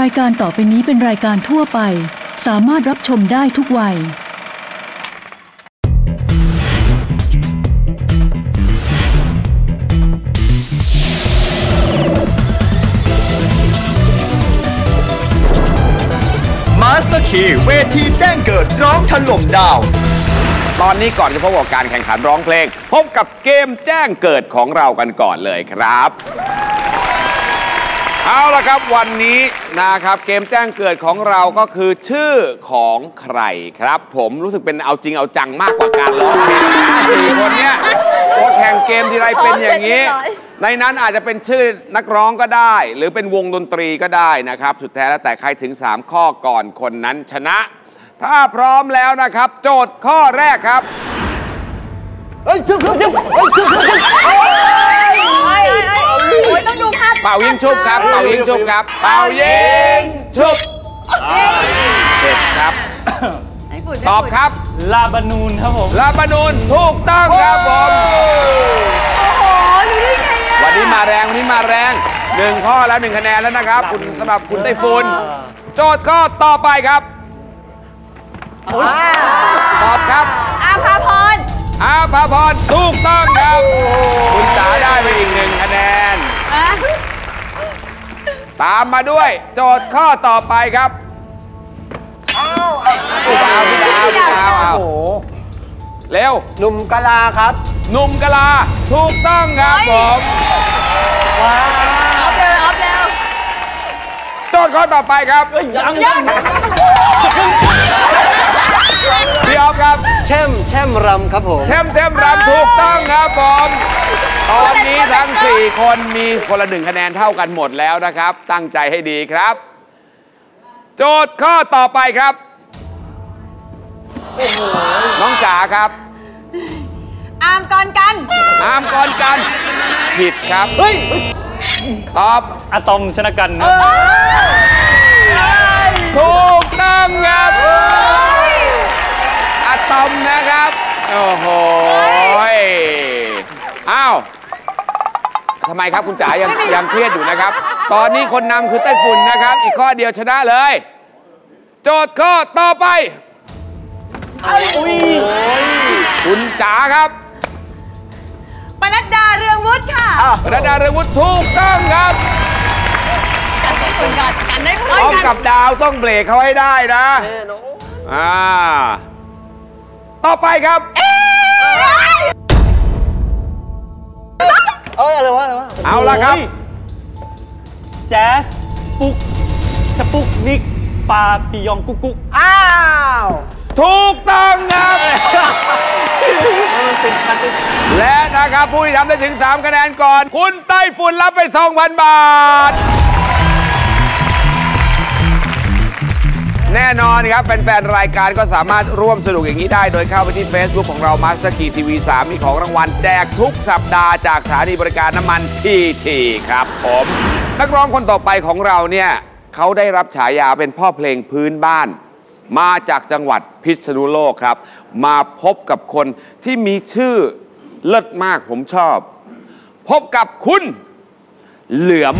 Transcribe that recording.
รายการต่อไปนี้เป็นรายการทั่วไป สามารถรับชมได้ทุกวัย มาสเตอร์คีเวทีแจ้งเกิดร้องถล่มดาว ตอนนี้ก่อนจะพบกับการแข่งขันร้องเพลง พบกับเกมแจ้งเกิดของเรากันก่อนเลยครับ เอาละครับวันนี้นะครับเกมแจ้งเกิดของเราก็คือชื่อของใครครับ ผมรู้สึกเป็นเอาจริงเอาจังมากกว่าการร้องเพลงนะสี่คนเนี้ยพอแข่งเกมทีไรเป็นอย่างนี้ ในนั้นอาจจะเป็นชื่อนักร้องก็ได้ หรือเป็นวงดนตรีก็ได้นะครับ สุดแท้แล้วแต่ใครถึง 3 ข้อก่อนคนนั้นชนะ ถ้าพร้อมแล้วนะครับ โจทย์ข้อแรกครับโอ้ยต้องดูภาพ เป่ายิงชุบครับ เป่ายิงชุบครับ เป่ายิงชุบเสร็จครับตอบครับ ลาบานูนครับผม ลาบานูนถูกต้องครับผม โอ้โหรู้ได้ไงอะวันนี้มาแรง วันนี้มาแรงหนึ่งข้อแล้วหนึ่งคะแนนแล้วนะครับ คุณสำหรับคุณไต้ฝุ่นโจทย์ข้อต่อไปครับ ตอบครับ อาภาพร อาภาพรถูกต้องครับ คุณจ๋าได้ไปอีกหนึ่งคะแนนอะ ตามมาด้วย โจทย์ข้อต่อไปครับพี่ดาวพี่ดาวพี่ดาวเอาเร็ว หนุ่มกะลาครับ หนุ่มกะลา ถูกต้องครับผมว้าออฟเร็วออฟเร็วโจทย์ข้อต่อไปครับ ยังยังพี่ออฟครับ แช่มแช่มรำครับผมเทมเทมรำถูกต้องครับผม ตอนนี้ทั้ง 4 คนมีคนละหนึ่งคะแนนเท่ากันหมดแล้วนะครับ ตั้งใจให้ดีครับ โจทย์ข้อต่อไปครับ น้องจ๋าครับ อามกอนกันอามก่อนกันผิดครับ เฮ้ย ตอบอะตอมชนะกันครับถูกต้องครับอะตอมนะครับ โอ้โหยอ้าว ทำไมครับคุณจ๋ายังยังเครียดอยู่นะครับ ตอนนี้คนนำคือไต้ฝุ่นนะครับ อีกข้อเดียวชนะเลย โจทย์ข้อต่อไปคุณจ๋าครับปนัดดาเรืองวุฒิค่ะระดาเรืองวุฒิถูกต้องครับกันได้คนก่อนกันได้คนพร้อมกักับดาวต้องเบรกเขาให้ได้นะอ่าต่อไปครับ เอ้ยอะไรวะอะไรวะเอาละครับโยแจ๊สปุกสปุกนิกปาปิยองกุ๊กกุ๊กอ้าว ถูกต้องครับมันเป็นคันเป็นและนะครับผู้ที่ทำได้ถึง 3 คะแนนก่อน คุณไต้ฝุ่นรับไป 2,000 บาท แน่นอนครับแฟนๆรายการก็สามารถร่วมสนุกอย่างนี้ได้ โดยเข้าไปที่ Facebook ของเรา Master Key TV 3มีของรางวัลแจกทุกสัปดาห์จากสถานีบริการน้ำมันทีทีครับผมนักร้องคนต่อไปของเราเนี่ยเขาได้รับฉายาเป็นพ่อเพลงพื้นบ้าน มาจากจังหวัดพิษณุโลกครับ มาพบกับคนที่มีชื่อเลิศมากผมชอบ พบกับคุณเหลือม